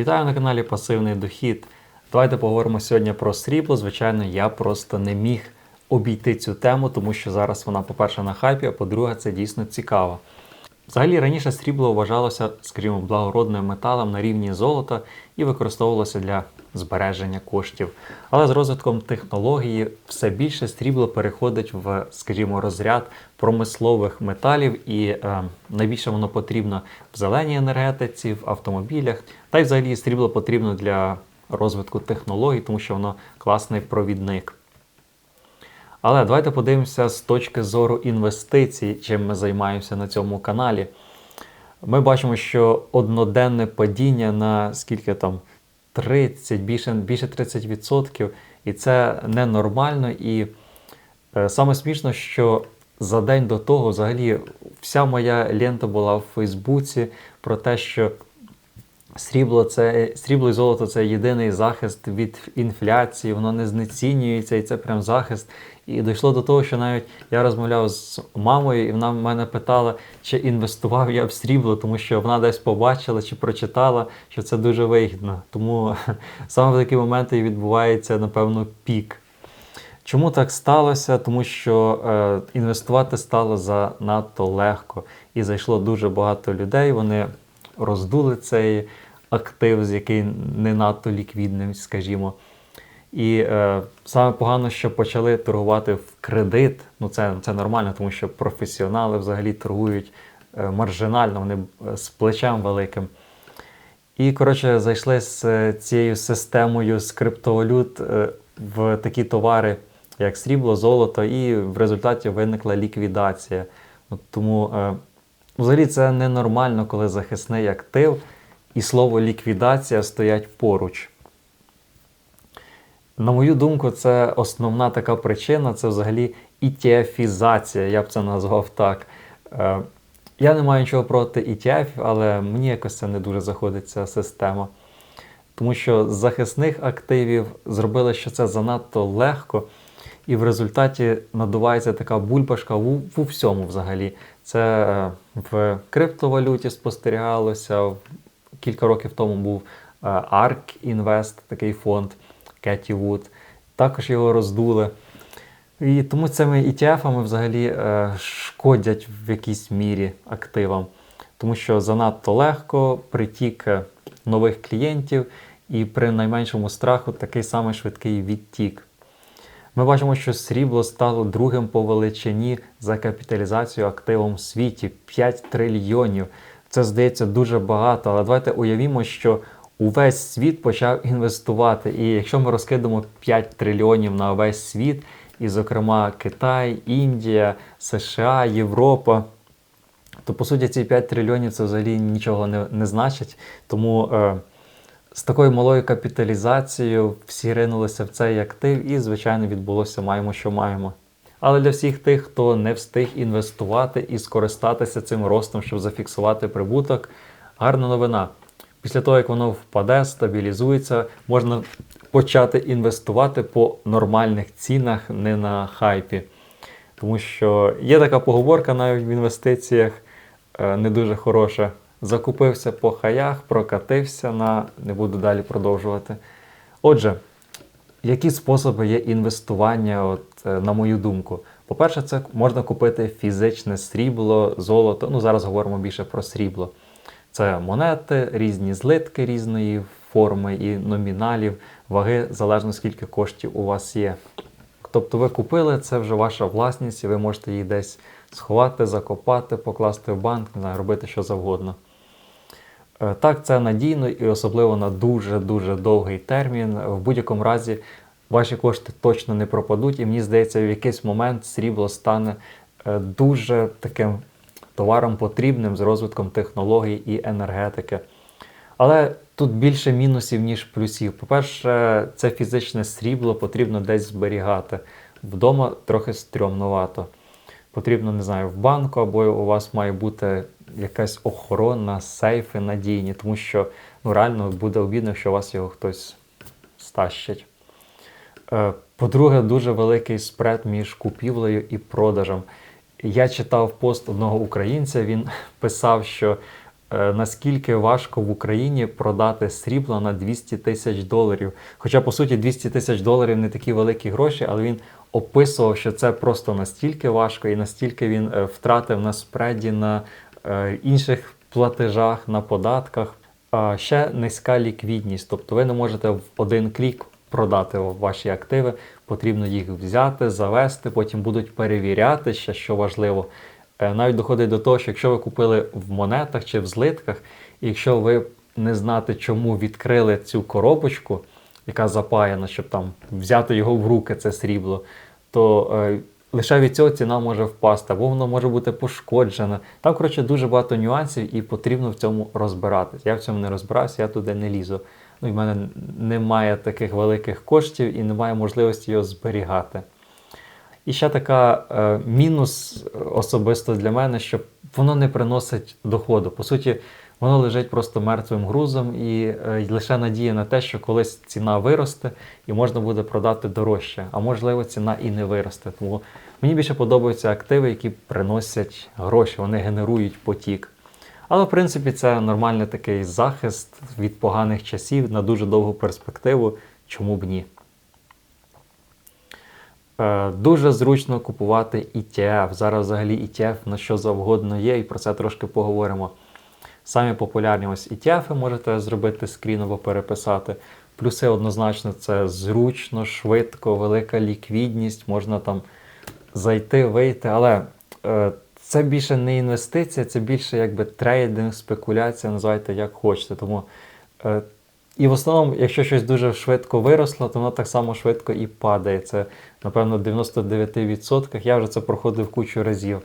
Вітаю на каналі Пасивний Дохід. Давайте поговоримо сьогодні про срібло. Звичайно, я просто не міг обійти цю тему, тому що зараз вона, по-перше, на хайпі, а по-друге, це дійсно цікаво. Взагалі раніше срібло вважалося, скажімо, благородним металом на рівні золота і використовувалося для збереження коштів. Але з розвитком технології все більше срібло переходить в, скажімо, розряд промислових металів, і е, найбільше воно потрібно в зеленій енергетиці, в автомобілях, та й взагалі срібло потрібно для розвитку технологій, тому що воно класний провідник. Але давайте подивимося з точки зору інвестицій, чим ми займаємося на цьому каналі. Ми бачимо, що одноденне падіння на скільки там 30, більше більше 30%, і це ненормально. І е, саме смішно, що за день до того взагалі вся моя лента була в Фейсбуці про те, що Срібло це срібло і золото це єдиний захист від інфляції, воно не знецінюється, і це прям захист. І дійшло до того, що навіть я розмовляв з мамою, і вона мене питала, чи інвестував я в срібло, тому що вона десь побачила чи прочитала, що це дуже вигідно. Тому саме в такі моменти і відбувається, напевно, пік. Чому так сталося? Тому що е, інвестувати стало занадто легко і зайшло дуже багато людей. Вони роздули цей актив, з який не надто ліквідним, скажімо. І е, саме погано, що почали торгувати в кредит. Ну це це нормально, тому що професіонали взагалі торгують е, маржинально, вони е, з плечем великим. І, коротше, зайшли з е, цією системою з криптовалют е, в такі товари, як срібло, золото, і в результаті виникла ліквідація. От Тому е, взагалі це ненормально, коли захисний актив і слово ліквідація стоять поруч. На мою думку, це основна така причина це взагалі ETF-ізація, я б це назвав так. Е, я не маю нічого проти ETF, але мені якось це не дуже заходить ця система. Тому що з захисних активів зробили, що це занадто легко, і в результаті надувається така бульбашка в, в всьому взагалі. Це е, в криптовалюті спостерігалося. Кілька років тому був е, ARK Invest, такий фонд. Кеті Вуд, також його роздули. І тому цими ETF-ами взагалі е, шкодять в якійсь мірі активам, тому що занадто легко притік нових клієнтів, і при найменшому страху такий самий швидкий відтік. Ми бачимо, що срібло стало другим по величині за капіталізацію активом в світі 5 трильйонів. Це здається дуже багато, але давайте уявімо, що увесь світ почав інвестувати. І якщо ми розкидаємо 5 трильйонів на весь світ, і, зокрема, Китай, Індія, США, Європа, то по суті ці 5 трильйонів це взагалі нічого не, не значить. Тому е, з такою малою капіталізацією всі ринулися в цей актив, і, звичайно, відбулося маємо, що маємо. Але для всіх тих, хто не встиг інвестувати і скористатися цим ростом, щоб зафіксувати прибуток, гарна новина. Після того, як воно впаде, стабілізується, можна почати інвестувати по нормальних цінах, не на хайпі. Тому що є така поговорка навіть в інвестиціях е, не дуже хороша. Закупився по хаях, прокатився на не буду далі продовжувати. Отже, які способи є інвестування, от, е, на мою думку? По-перше, це можна купити фізичне срібло, золото. Ну, зараз говоримо більше про срібло. Це монети, різні злитки різної форми і номіналів, ваги, залежно скільки коштів у вас є. Тобто ви купили, це вже ваша власність, і ви можете її десь сховати, закопати, покласти в банк, не знаю, робити що завгодно. Е, так, це надійно і особливо на дуже-дуже довгий термін. В будь-якому разі ваші кошти точно не пропадуть, і мені здається, в якийсь момент срібло стане е, дуже таким товаром потрібним з розвитком технологій і енергетики. Але тут більше мінусів, ніж плюсів. По-перше, це фізичне срібло потрібно десь зберігати. Вдома трохи стрьомнувато. Потрібно, не знаю, в банку, або у вас має бути якась охорона, сейфи надійні, тому що ну, реально буде обідно, що у вас його хтось стащить. Е, по-друге, дуже великий спред між купівлею і продажем. Я читав пост одного українця, він писав, що е, наскільки важко в Україні продати срібло на 200 тисяч доларів. Хоча, по суті, 200 тисяч доларів не такі великі гроші, але він описував, що це просто настільки важко і настільки він е, втратив на спреді на інших платежах, на податках. Ще низька ліквідність, тобто ви не можете в один клік продати ваші активи, потрібно їх взяти, завести, потім будуть перевіряти ще, що важливо. Е, Навіть доходить до того, що якщо ви купили в монетах чи в злитках, і якщо ви не знати, чому відкрили цю коробочку, яка запаяна, щоб там взяти його в руки, це срібло, то е, лише від цього ціна може впасти, або воно може бути пошкоджене. Там, коротше, дуже багато нюансів і потрібно в цьому розбиратись. Я в цьому не розбирався, я туди не лізу. Ну, і в мене немає таких великих коштів і немає можливості його зберігати. І ще така е, мінус особисто для мене, що воно не приносить доходу. По суті, воно лежить просто мертвим грузом і е, лише надія на те, що колись ціна виросте і можна буде продати дорожче. А можливо, ціна і не виросте. Тому мені більше подобаються активи, які приносять гроші, вони генерують потік. Але, в принципі, це нормальний такий захист від поганих часів на дуже довгу перспективу. Чому б ні? Е, Дуже зручно купувати ETF. Зараз взагалі ETF на що завгодно є, і про це трошки поговоримо. Самі популярні ось ETF можете зробити скрін або переписати. Плюси однозначно це зручно, швидко, велика ліквідність, можна там зайти, вийти. Але е, це більше не інвестиція, це більше якби трейдинг, спекуляція, називайте як хочете. Тому е, і в основному, якщо щось дуже швидко виросло, то воно так само швидко і падає. Це, напевно, в 99%. Я вже це проходив кучу разів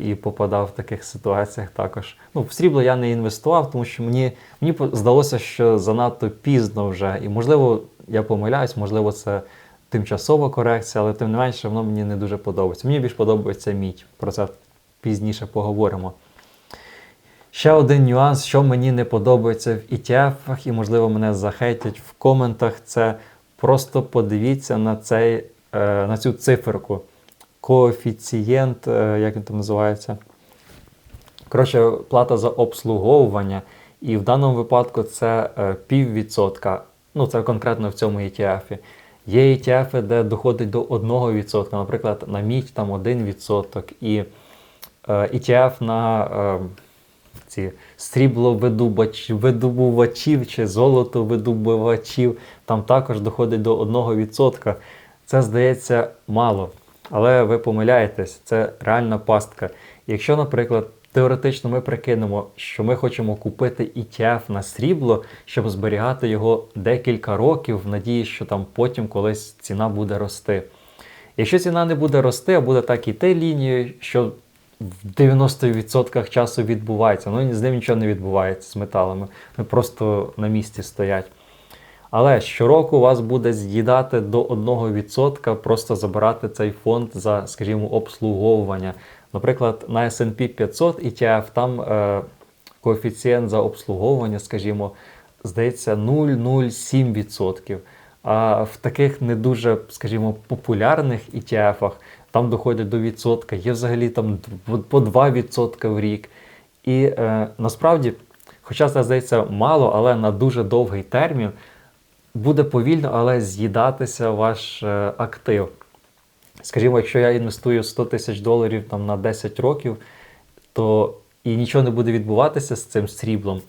і попадав в таких ситуаціях також. Ну, в срібло я не інвестував, тому що мені, мені здалося, що занадто пізно вже. І можливо, я помиляюсь, можливо, це тимчасова корекція, але тим не менше, воно мені не дуже подобається. Мені більш подобається мідь. Про це пізніше поговоримо. Ще один нюанс, що мені не подобається в ETF, і, можливо, мене захейтять в коментах, це просто подивіться на, цей, е, на цю циферку. Коефіцієнт, е, як він там називається. Коротше, плата за обслуговування. І в даному випадку це е, піввідсотка. Ну, це конкретно в цьому ETF. Є ETF, де доходить до 1%, наприклад, на мідь там 1%. І е, ETF на ці срібловидобувачів чи золотовидобувачів, там також доходить до 1%. Це здається мало. Але ви помиляєтесь, це реальна пастка. Якщо, наприклад, теоретично ми прикинемо, що ми хочемо купити ETF на срібло, щоб зберігати його декілька років, в надії, що там потім колись ціна буде рости. Якщо ціна не буде рости, а буде так іти лінією, що в 90% часу відбувається, ну з ним нічого не відбувається з металами, просто на місці стоять. Але щороку вас буде з'їдати до 1% просто забирати цей фонд за, скажімо, обслуговування. Наприклад, на S&P 500 ETF там е, коефіцієнт за обслуговування, скажімо, здається 0,07%. А в таких не дуже, скажімо, популярних ETF там доходить до відсотка, є взагалі там по 2% в рік. І е, насправді, хоча це здається мало, але на дуже довгий термін буде повільно, але з'їдатися ваш е, актив. Скажімо, якщо я інвестую 100 тисяч доларів там, на 10 років, то і нічого не буде відбуватися з цим сріблом,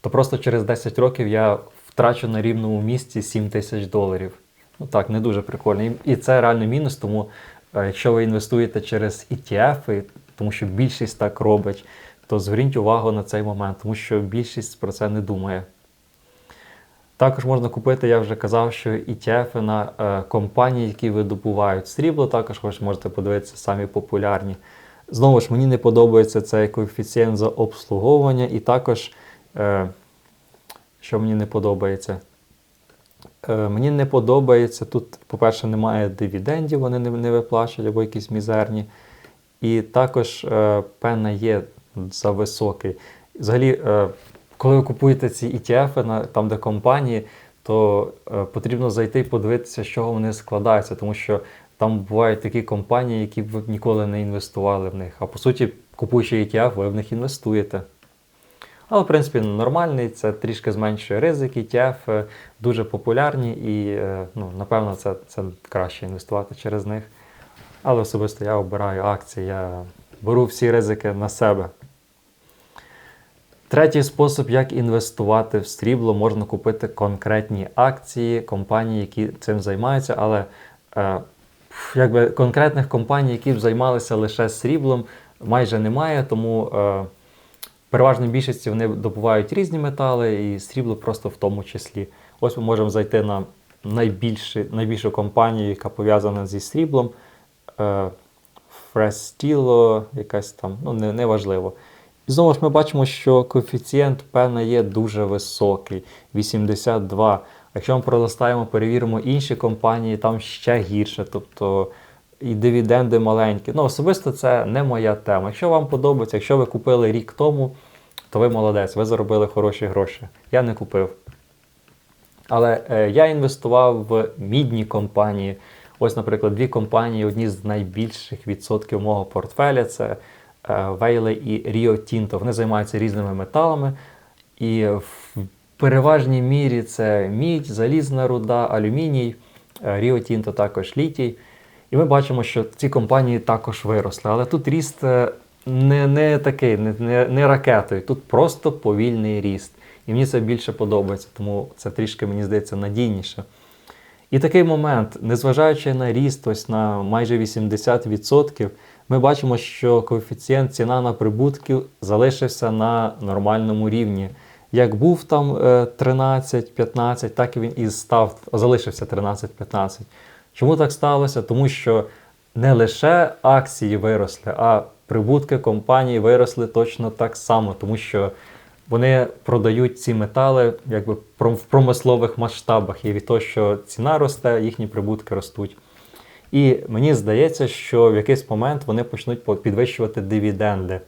то просто через 10 років я втрачу на рівному місці 7 тисяч доларів. Ну так, не дуже прикольно. І- це реально мінус, тому е, якщо ви інвестуєте через ETF, тому що більшість так робить, то зверніть увагу на цей момент, тому що більшість про це не думає. Також можна купити, я вже казав, що ETF на е, компанії, які видобувають срібло, також ви можете подивитися самі популярні. Знову ж, мені не подобається цей коефіцієнт за обслуговування, і також, е, що мені не подобається, е, мені не подобається, тут, по-перше, немає дивідендів, вони не, не виплачують або якісь мізерні. І також е, пена є за високий. Взагалі, е, коли ви купуєте ці ETF, на, там, де компанії, то е, потрібно зайти і подивитися, з чого вони складаються, тому що там бувають такі компанії, які б ніколи не інвестували в них. А по суті, купуючи ETF, ви в них інвестуєте. Але, в принципі, нормальний, це трішки зменшує ризик, ETF дуже популярні і, е, ну, напевно, це, це краще інвестувати через них. Але особисто я обираю акції, я беру всі ризики на себе. Третій спосіб, як інвестувати в срібло, можна купити конкретні акції компаній, які цим займаються, але е, якби конкретних компаній, які б займалися лише сріблом, майже немає, тому е, переважній більшості вони добувають різні метали, і срібло просто в тому числі. Ось ми можемо зайти на найбільші, найбільшу компанію, яка пов'язана зі сріблом. Е, Фрестіло, якась там, ну не, неважливо. І знову ж ми бачимо, що коефіцієнт, певне, є дуже високий 82. Якщо ми пролистаємо, перевіримо інші компанії, там ще гірше. Тобто і дивіденди маленькі. Ну, особисто це не моя тема. Якщо вам подобається, якщо ви купили рік тому, то ви молодець, ви заробили хороші гроші. Я не купив. Але е, я інвестував в мідні компанії. Ось, наприклад, дві компанії, одні з найбільших відсотків мого портфеля це Вейле і Rio Tinto. Вони займаються різними металами. І в переважній мірі це мідь, залізна руда, алюміній, е, Rio Tinto також літій. І ми бачимо, що ці компанії також виросли. Але тут ріст е, не, не такий, не, не ракетою, тут просто повільний ріст. І мені це більше подобається, тому це трішки, мені здається, надійніше. І такий момент, незважаючи на ріст, ось на майже 80%, ми бачимо, що коефіцієнт ціна на прибутки залишився на нормальному рівні. Як був там е, 13-15, так і він і став, залишився 13-15. Чому так сталося? Тому що не лише акції виросли, а прибутки компанії виросли точно так само, тому що вони продають ці метали якби в промислових масштабах. І від того, що ціна росте, їхні прибутки ростуть. І мені здається, що в якийсь момент вони почнуть підвищувати дивіденди.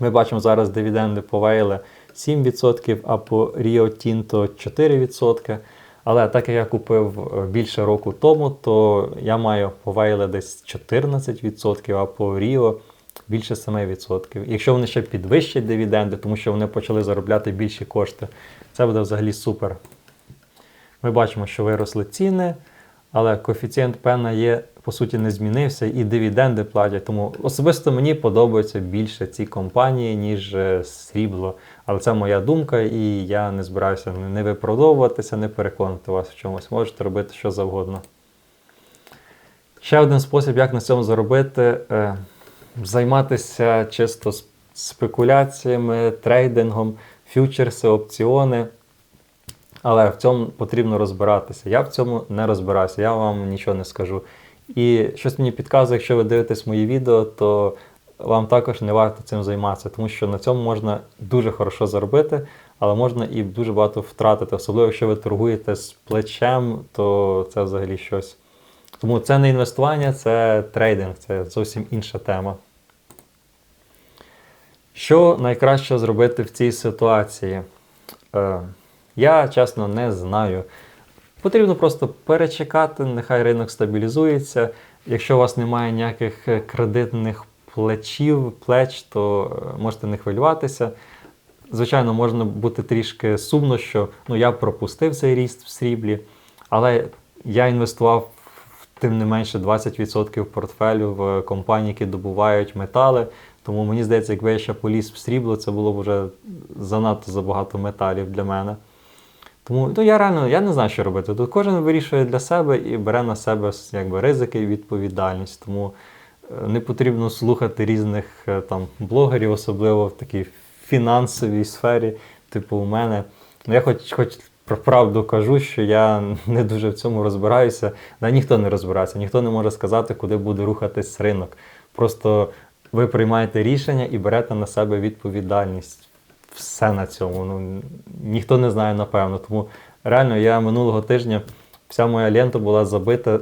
Ми бачимо зараз дивіденди по Вейле 7%, а по Rio Tinto 4%. Але так як я купив більше року тому, то я маю по Вейле десь 14%, а по Rio більше 7%. Якщо вони ще підвищать дивіденди, тому що вони почали заробляти більші кошти, це буде взагалі супер. Ми бачимо, що виросли ціни, але коефіцієнт пена є, по суті, не змінився, і дивіденди платять. Тому особисто мені подобаються більше ці компанії, ніж е, срібло. Але це моя думка, і я не збираюся не виправдовуватися, не переконати вас в чомусь. Можете робити що завгодно. Ще один спосіб, як на цьому заробити. Е, займатися чисто спекуляціями, трейдингом, фьючерси, опціони. Але в цьому потрібно розбиратися. Я в цьому не розбираюся, я вам нічого не скажу. І щось мені підказує, якщо ви дивитесь мої відео, то вам також не варто цим займатися, тому що на цьому можна дуже хорошо заробити, але можна і дуже багато втратити. Особливо, якщо ви торгуєте з плечем, то це взагалі щось. Тому це не інвестування, це трейдинг, це зовсім інша тема. Що найкраще зробити в цій ситуації? Е, я чесно не знаю. Потрібно просто перечекати, нехай ринок стабілізується. Якщо у вас немає ніяких кредитних плечів, плеч, то е, можете не хвилюватися. Звичайно, можна бути трішки сумно, що ну, я пропустив цей ріст в сріблі, але я інвестував тим не менше 20% портфелю в компанії, які добувають метали. Тому мені здається, якби я ще поліз в срібло, це було б вже занадто забагато металів для мене. Тому ну, я реально я не знаю, що робити. Тут кожен вирішує для себе і бере на себе якби, ризики і відповідальність. Тому е, не потрібно слухати різних е, там блогерів, особливо в такій фінансовій сфері, типу у мене. Ну, Я хоч хоч про правду кажу, що я не дуже в цьому розбираюся. Да, ніхто не розбирається, ніхто не може сказати, куди буде рухатись ринок. Просто ви приймаєте рішення і берете на себе відповідальність. Все на цьому. Ну, Ніхто не знає, напевно. Тому реально я минулого тижня вся моя лента була забита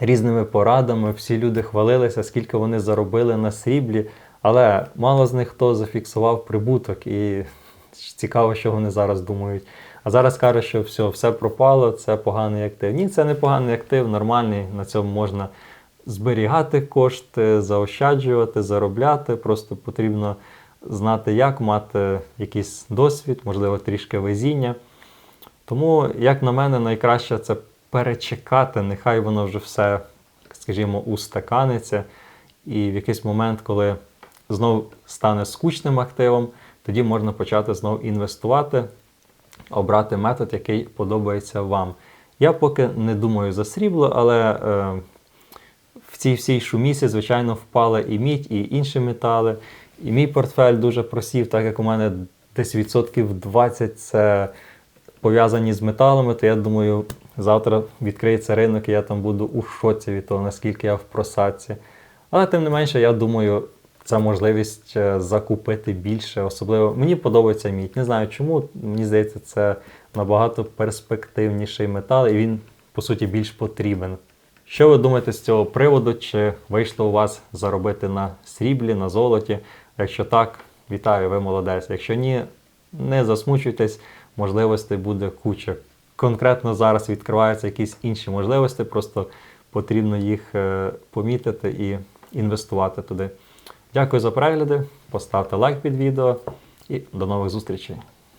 різними порадами. Всі люди хвалилися, скільки вони заробили на сріблі, але мало з них хто зафіксував прибуток. І цікаво, що вони зараз думають. А зараз кажуть, що все, все пропало, це поганий актив. Ні, це не поганий актив, нормальний, на цьому можна зберігати кошти, заощаджувати, заробляти. Просто потрібно знати як, мати якийсь досвід, можливо, трішки везіння. Тому, як на мене, найкраще це перечекати, нехай воно вже все, скажімо, устаканиться. І в якийсь момент, коли знов стане скучним активом, тоді можна почати знов інвестувати, обрати метод, який подобається вам. Я поки не думаю за срібло, але е, в цій всій шумісі, звичайно, впали і мідь, і інші метали. І мій портфель дуже просів, так як у мене десь відсотків 20 це пов'язані з металами, то я думаю, завтра відкриється ринок, і я там буду у шоці від того, наскільки я в просадці. Але тим не менше, я думаю, це можливість е, закупити більше. Особливо мені подобається мідь. Не знаю чому. Мені здається, це набагато перспективніший метал, і він, по суті, більш потрібен. Що ви думаєте з цього приводу? Чи вийшло у вас заробити на сріблі, на золоті? Якщо так, вітаю, ви молодець. Якщо ні, не засмучуйтесь, можливостей буде куча. Конкретно зараз відкриваються якісь інші можливості, просто потрібно їх е, помітити і інвестувати туди. Дякую за перегляди, поставте лайк під відео і до нових зустрічей.